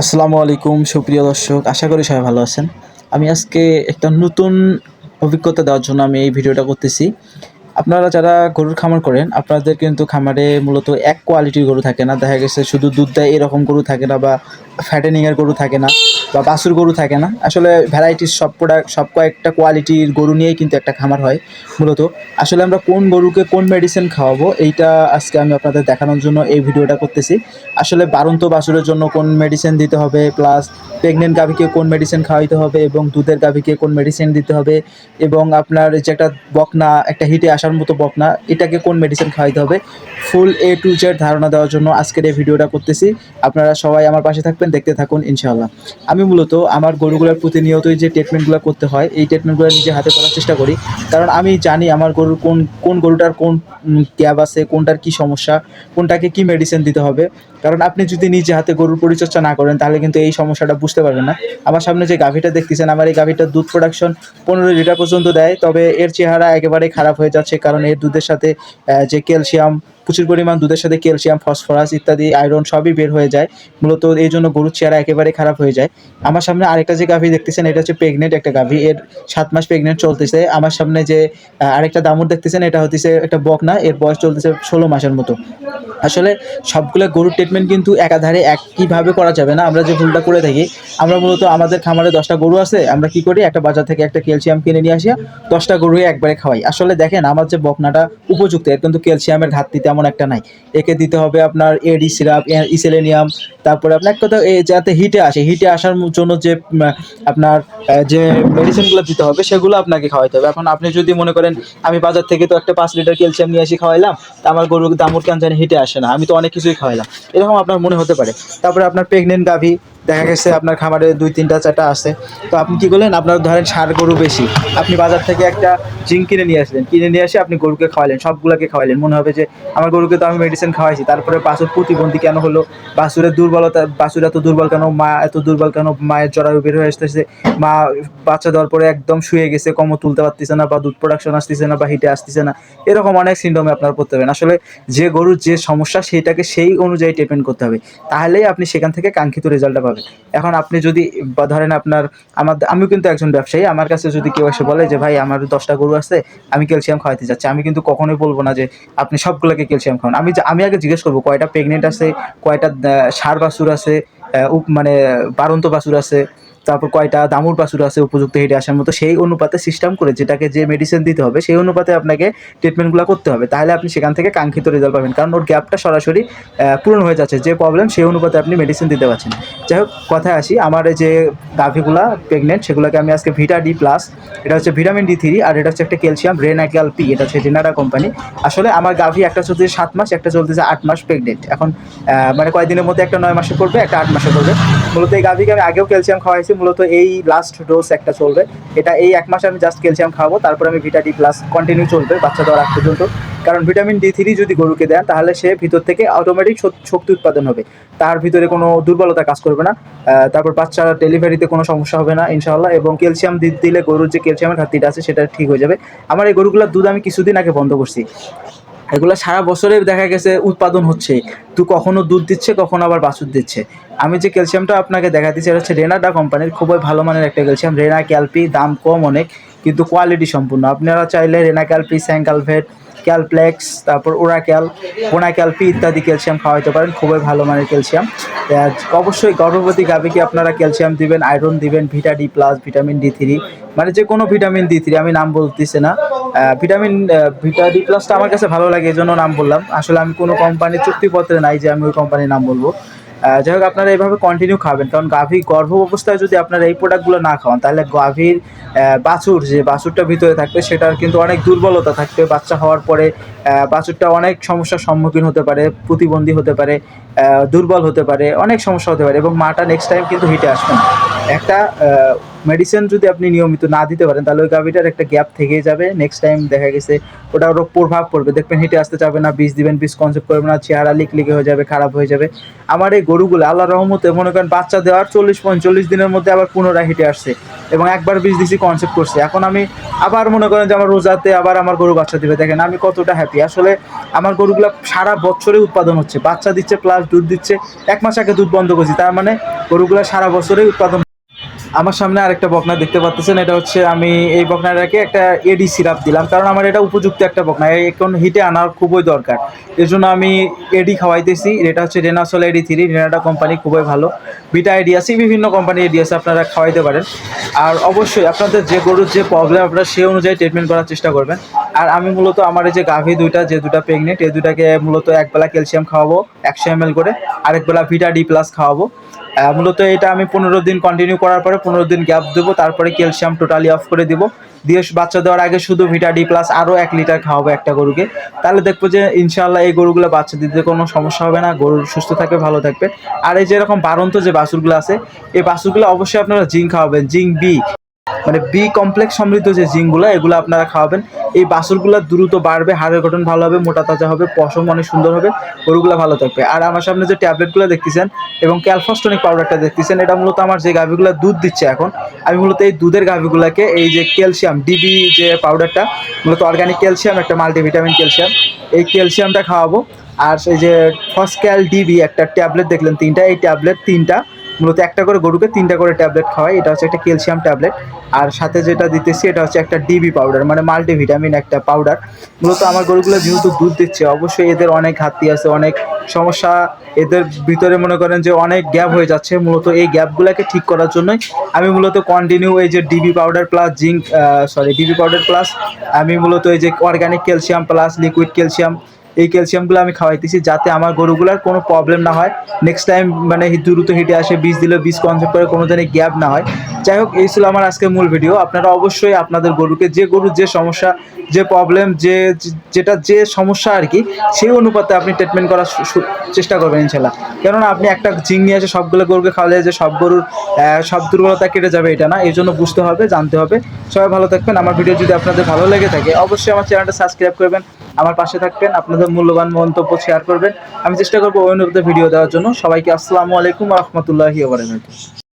আসসালামু আলাইকুম, সুপ্রিয় দর্শক। আশা করি সবাই ভালো আছেন। আমি আজকে একটা নতুন অভিজ্ঞতা দেওয়ার জন্য আমি এই ভিডিওটা করতেছি। আপনারা যারা গরুর খামার করেন, আপনাদের কিন্তু খামারে মূলত এক কোয়ালিটির গরু থাকে না। দেখা গেছে শুধু দুধ দেয় এরকম গরু থাকে না বা ফ্যাটেনিংয়ের গরু থাকে না। বা বাছুর গরু থাকে না। আসলে ভ্যারাইটির সব প্রোডাক্ট সব কয়েকটা কোয়ালিটির গরু নিয়েই কিন্তু একটা খামার হয় মূলত। আসলে আমরা কোন গরুকে কোন মেডিসিন খাওয়াবো, এইটা আজকে আমি আপনাদের দেখানোর জন্য এই ভিডিওটা করতেছি। আসলে বারন্ত বাসুরের জন্য কোন মেডিসিন দিতে হবে প্লাস প্রেগনেন্ট গাভীকে কোন মেডিসিন খাওয়াইতে হবে এবং দুধের গাভীকে কোন মেডিসিন দিতে হবে এবং আপনার যে একটা বকনা, একটা হিটে আসার মতো বকনা, এটাকে কোন মেডিসিন খাওয়াইতে হবে? ফুল এ টু জেড ধারণা দেওয়ার জন্য আজকের এই ভিডিওটা করতেছি। আপনারা সবাই আমার পাশে থাকবেন, দেখতে থাকুন, ইনশাআল্লাহ। আমি মূলত আমার গরুগুলোর প্রতিনিয়তই যে ট্রিটমেন্টগুলো করতে হয়, এই ট্রিটমেন্টগুলো নিজে হাতে করার চেষ্টা করি। কারণ আমি জানি আমার গরুর কোন কোন গরুটার কোন গ্যাপ আছে, কোনটার কি সমস্যা, কোনটাকে কি মেডিসিন দিতে হবে। কারণ আপনি যদি নিজে হাতে গরুর পরিচর্যা না করেন, তাহলে কিন্তু এই সমস্যাটা বুঝতে পারবেন না। আমার সামনে যে গাভীটা দেখতেছেন, আমার এই গাভীটার দুধ প্রোডাকশন পনেরো লিটার পর্যন্ত দেয়, তবে এর চেহারা একেবারে খারাপ হয়ে যাচ্ছে, কারণ এর দুধের সাথে যে ক্যালসিয়াম প্রচুর পরিমাণ দুধের সাথে ক্যালসিয়াম, ফসফরাস ইত্যাদি, আয়রন সবই বের হয়ে যায়। মূলত এই জন্য গরুর চেহারা একেবারে খারাপ হয়ে যায়। আমার সামনে আরেকটা যে গাভী দেখতেছেন, এটা হচ্ছে প্রেগনেন্ট একটা গাভী। এর সাত মাস প্রেগনেন্ট চলতেছে। আমার সামনে যে আরেকটা দামুর দেখতেছেন, এটা হচ্ছে একটা বকনা। এর বয়স চলতেছে ষোলো মাসের মতো। আসলে সবগুলো গরুর ট্রিটমেন্ট কিন্তু একাধারে একইভাবে করা যাবে না। আমরা যে ভুলটা করে থাকি, আমরা মূলত আমাদের খামারে দশটা গরু আছে। আমরা কি করি? একটা বাজার থেকে একটা ক্যালসিয়াম কিনে নিয়ে আসি দশটা গরু একবারে খাওয়াই। আসলে দেখেন, আমার যে বকনাটা উপযুক্ত, এর কিন্তু ক্যালসিয়ামের ঘাটতি তেমন একটা নাই। একে দিতে হবে আপনার এডি সিরাপ ইসেলেনিয়াম, তারপরে আপনার এক কথা যাতে হিটে আসে, হিটে আসার জন্য যে আপনার যে মেডিসিনগুলো দিতে হবে, সেগুলো আপনাকে খাওয়াইতে হবে। এখন আপনি যদি মনে করেন, আমি বাজার থেকে তো একটা পাঁচ লিটার ক্যালসিয়াম নিয়ে আসি খাওয়াইলাম, তা আমার গরুর দামুর কেন জানি হিটে আসে না, আমি তো অনেক কিছুই খাওয়াইলাম। এরকম আপনার মনে হতে পারে। তারপরে আপনার প্রেগনেন্ট গাভী দেখা গেছে আপনার খামারে দুই, তিনটা, চারটা আছে। তো আপনি কি করলেন? আপনার ধরেন সার গরু বেশি। আপনি বাজার থেকে একটা জিঙ্ক কিনে নিয়ে আসলেন। কিনে নিয়ে এসে আপনি গরুকে খাওয়ালেন, সবগুলোকে খাওয়ালেন। মনে হবে যে, আমার গরুকে তো আমি মেডিসিন খাওয়াইছি। তারপরে বাছুর প্রতিবন্ধী কেন হলো? বাছুরের দুর্বলতা, বাছুর এত দুর্বল কেন? মা এত দুর্বল কেন? মায়ের জরায়ু বের হয়ে আসতেছে। মা বাচ্চা দেওয়ার পরে একদম শুয়ে গেছে কমও তুলতে পারতেছে না বা দুধ প্রোডাকশন আসতেছে না বা হিটে আসতেছে না। এরকম অনেক সিন্ডমে আপনার পড়তে হবে। আসলে যে গরুর যে সমস্যা সেইটাকে সেই অনুযায়ী ট্রিটমেন্ট করতে হবে। তাহলেই আপনি সেখান থেকে কাঙ্ক্ষিত রেজাল্টটা পাবেন। এখন আপনি যদি বা ধরেন আপনার, আমার আমি কিন্তু একজন ব্যবসায়ী, আমার কাছে যদি কেউ এসে বলে যে, ভাই, আমার দশটা গরু আছে, আমি ক্যালসিয়াম খাওয়াতে যাচ্ছি। আমি কিন্তু কখনোই বলব না যে, আপনি সবগুলোকে ক্যালসিয়াম খাওয়ান। আমি আমি আগে জিজ্ঞেস করব, কয়টা প্রেগনেন্ট আছে, কয়টা সার বাছুর আছে মানে বারন্ত বাছুর আছে তারপর কয়টা দামুর বাছুর আছে উপযুক্ত হেঁটে আসার মতো, সেই অনুপাতে সিস্টেম করে যেটাকে যে মেডিসিন দিতে হবে, সেই অনুপাতে আপনাকে ট্রিটমেন্টগুলো করতে হবে। তাহলে আপনি সেখান থেকে কাঙ্ক্ষিত রেজাল্ট পাবেন। কারণ ওর গ্যাপটা সরাসরি পূরণ হয়ে যাচ্ছে। যে প্রবলেম সেই অনুপাতে আপনি মেডিসিন দিতে পারছেন। যাই হোক, কথায় আসি, আমার যে গাভিগুলা প্রেগনেন্ট সেগুলোকে আমি আজকে ভিটা ডি প্লাস এটা হচ্ছে ভিটামিন ডি থ্রি আর এটা হচ্ছে একটা ক্যালসিয়াম রেনাক্যাল পি এটা হচ্ছে রেনারা কোম্পানি আসলে আমার গাভি একটা চলতেছে সাত মাস, একটা চলতেছে আট মাস প্রেগনেন্ট এখন মানে কয়েকদিনের মধ্যে, একটা নয় মাসে করবে, একটা আট মাসে করবে। মূলত এই গাভিকে আমি আগেও ক্যালসিয়াম খাওয়াইছি মূলত এই লাস্ট ডোজ একটা চলবে। এটা এই এক মাসে আমি জাস্ট ক্যালসিয়াম খাওয়াবো, তারপর আমি ভিটা ডি প্লাস কন্টিনিউ চলবে বাচ্চা দেওয়ার আগ পর্যন্ত। কারণ ভিটামিন ডি থ্রি যদি গরুকে দেন, তাহলে সে ভিতর থেকে অটোমেটিক শক্তি উৎপাদন হবে। তার ভিতরে কোনো দুর্বলতা কাজ করবে না। তারপর বাচ্চার ডেলিভারিতে কোনো সমস্যা হবে না, ইনশাআল্লাহ। এবং ক্যালসিয়াম দিলে গরুর যে ক্যালসিয়ামের ঘাটতিটা আছে, সেটা ঠিক হয়ে যাবে। আমার এই গরুগুলোর দুধ আমি কিছুদিন আগে বন্ধ করছি। এগুলো সারা বছরের দেখা গেছে উৎপাদন হচ্ছে। তো কখনো দুধ দিচ্ছে, কখনো আবার বাছুর দিচ্ছে। আমি যে ক্যালসিয়ামটা আপনাকে দেখা দিচ্ছি এটা হচ্ছে রেনাডা কোম্পানির খুবই ভালো মানের একটা ক্যালসিয়াম। রেনা ক্যালপি, দাম কম অনেক, কিন্তু কোয়ালিটি সম্পূর্ণ। আপনারা চাইলে রেনা ক্যালপি স্যাঙ্কালভেট ক্যালপ্লেক্স, তারপর ওরাক্যাল পোনাক্যালপি ইত্যাদি ক্যালসিয়াম খাওয়াইতে পারেন, খুবই ভালো মানের ক্যালসিয়াম। অবশ্যই গর্ভবতী গাভীকে আপনারা ক্যালসিয়াম দিবেন, আয়রন দিবেন, vita D plus, vitamin D three মানে যে কোনো ভিটামিন ডি থ্রি, আমি নাম বলতেছি না। ভিটামিন ভিটা ডি প্লাসটা আমার কাছে ভালো লাগে, এই জন্য নাম বললাম। আসলে আমি কোনো কোম্পানির চুক্তিপত্রে নাই যে আমি ওই কোম্পানির নাম বলব। যাই হোক, আপনারা এইভাবে কন্টিনিউ খাবেন। কারণ গাভী গর্ভ অবস্থায় যদি আপনারা এই প্রোডাক্টগুলো না খাওয়ান, তাহলে গাভীর বাছুর, যে বাছুরটা ভিতরে থাকবে, সেটার কিন্তু অনেক দুর্বলতা থাকবে। বাচ্চা হওয়ার পরে বাছুরটা অনেক সমস্যার সম্মুখীন হতে পারে, প্রতিবন্ধী হতে পারে দুর্বল হতে পারে, অনেক সমস্যা হতে পারে এবং মাটা নেক্সট টাইম কিন্তু হিটে আসবে না। একটা মেডিসিন যদি আপনি নিয়মিত না দিতে পারেন, তাহলে ওই গাভিটার একটা গ্যাপ থেকেই যাবে। নেক্সট টাইম দেখা গেছে, ওটা ওর প্রভাব পড়বে। দেখবেন হেঁটে আসতে চাবে না বীজ দিবেন বীজ কনসেপ্ট করবে না, চেহারা লিক লিকে হয়ে যাবে, খারাপ হয়ে যাবে। আমার এই গরুগুলো আল্লাহ রহমতে মনে করেন বাচ্চা দেওয়ার চল্লিশ পঁয়তাল্লিশ দিনের মধ্যে আবার পুনরায় হেঁটে আসছে এবং একবার বীজ দিছি কনসেপ্ট করছে। এখন আমি আবার মনে করেন যে আমার রোজাতে আবার আমার গরু বাচ্চা দিবে। দেখেন, আমি কতটা হ্যাপি আসলে আমার গরুগুলো সারা বছরে উৎপাদন হচ্ছে। বাচ্চা দিচ্ছে প্লাস দুধ দিচ্ছে। এক মাস আগে দুধ বন্ধ করছি। তার মানে গরুগুলো সারা বছরেই উৎপাদন আমার সামনে আরেকটা বকনা দেখতে পাচ্ছেন, এটা হচ্ছে আমি এই বকনাটাকে একটা এডি সিরাপ দিলাম, কারণ আমার এটা উপযুক্ত একটা বকনা এখন হিটে আনার খুবই দরকার। এর জন্য আমি এডি খাওয়াইতেছি এটা হচ্ছে Renasol AD three Renata company খুবই ভালো। বিটা এডি আছে, বিভিন্ন কোম্পানি এডি আছে, আপনারা খাওয়াইতে পারেন। আর অবশ্যই আপনাদের যে গরুর যে প্রবলেম আপনারা সেই অনুযায়ী ট্রিটমেন্ট করার চেষ্টা করবেন। আর আমি মূলত আমার এই যে গাভী দুইটা, যে দুটা প্রেগনেন্ট এই দুটাকে মূলত একবেলা ক্যালসিয়াম খাওয়াবো, একশো এম করে আরেকবেলা ভিটা ডি প্লাস খাওয়াবো। মূলত এটা আমি পনেরো দিন কন্টিনিউ করার পরে পনেরো দিন গ্যাপ দেবো, তারপরে ক্যালসিয়াম টোটালি অফ করে দিব। দিয়ে বাচ্চা দেওয়ার আগে শুধু ভিটা ডি প্লাস আরও এক লিটার খাওয়াবো একটা গরুকে। তাহলে দেখব যে ইনশাল্লাহ এই গরুগুলো বাচ্চা দিতে কোনো সমস্যা হবে না, গরু সুস্থ থাকবে, ভালো থাকবে। আর এই যেরকম বারন্ত যে বাসুরগুলো আছে, এই বাসুরগুলো অবশ্যই আপনারা জিঙ্ক খাওয়াবেন, জিঙ্ক বি মানে বি কমপ্লেক্স সমৃদ্ধ যে জিঙ্কগুলো, এগুলো আপনারা খাওয়াবেন। এই বাছুরগুলো দ্রুত বাড়বে, হাড়ের গঠন ভালো হবে, মোটা তাজা হবে, পশম অনেক সুন্দর হবে, গরুগুলো ভালো থাকবে। আর আমার সামনে যে ট্যাবলেটগুলো দেখতেছেন এবং ক্যালফাস্টনিক পাউডারটা দেখতেছেন, এটা মূলত আমার যে গাভিগুলো দুধ দিচ্ছে এখন, আমি মূলত এই দুধের গাভিগুলোকে এই যে ক্যালসিয়াম ডিবি যে পাউডারটা, মূলত অর্গানিক ক্যালসিয়াম, একটা মাল্টিভিটামিন ক্যালসিয়াম, এই ক্যালসিয়ামটা খাওয়াবো। আর সেই যে ফসক্যাল ডিবি একটা ট্যাবলেট দেখলেন তিনটা, এই ট্যাবলেট তিনটা মূলত একটা করে গরুকে তিনটা করে ট্যাবলেট খাওয়াই এটা হচ্ছে একটা ক্যালসিয়াম ট্যাবলেট। আর সাথে যেটা দিতেছি, এটা হচ্ছে একটা ডিবি পাউডার মানে মাল্টিভিটামিন একটা পাউডার। মূলত আমার গরুগুলো যেহেতু দুধ দিচ্ছে, অবশ্যই এদের অনেক ঘাটতি আছে, অনেক সমস্যা। এদের ভিতরে মনে করেন যে অনেক গ্যাপ হয়ে যাচ্ছে, মূলত এই গ্যাপগুলোকে ঠিক করার জন্যই আমি মূলত কন্টিনিউ এই যে DB powder plus zinc sorry DB powder plus আমি মূলত এই যে organic calcium plus liquid calcium এই ক্যালসিয়ামগুলো আমি খাওয়াইতেছি যাতে আমার গরুগুলার কোনো প্রবলেম না হয়। নেক্সট টাইম মানে দ্রুত হিটে আসে, বীজ দিলে বীজ কনসেপ্ট করে কোনো জানি গ্যাপ না হয়। যাই হোক, এই ছিল আমার আজকের মূল ভিডিও আপনারা অবশ্যই আপনাদের গরুকে, যে গরুর যে সমস্যা, যে প্রবলেম যে যেটা যে সমস্যা আর কি, সেই অনুপাতে আপনি ট্রিটমেন্ট করার চেষ্টা করবেন ইনশাল্লাহ। কেননা আপনি একটা জিং নিয়ে এসে সবগুলো গরুকে খাওয়ালে যে সব গরুর সব দুর্বলতা কেটে যাবে, এটা না। এই জন্য বুঝতে হবে, জানতে হবে। সবাই ভালো থাকবেন। আমার ভিডিও যদি আপনাদের ভালো লেগে থাকে, অবশ্যই আমার চ্যানেলটা সাবস্ক্রাইব করবেন। আমার পাশে থাকবেন। আপনাদের মূল্যবান মন্তব্য শেয়ার করবেন। আমি চেষ্টা করব অন্য ভিডিও দেওয়ার জন্য। সবাইকে আসসালামু আলাইকুম রহমতুল্লাহি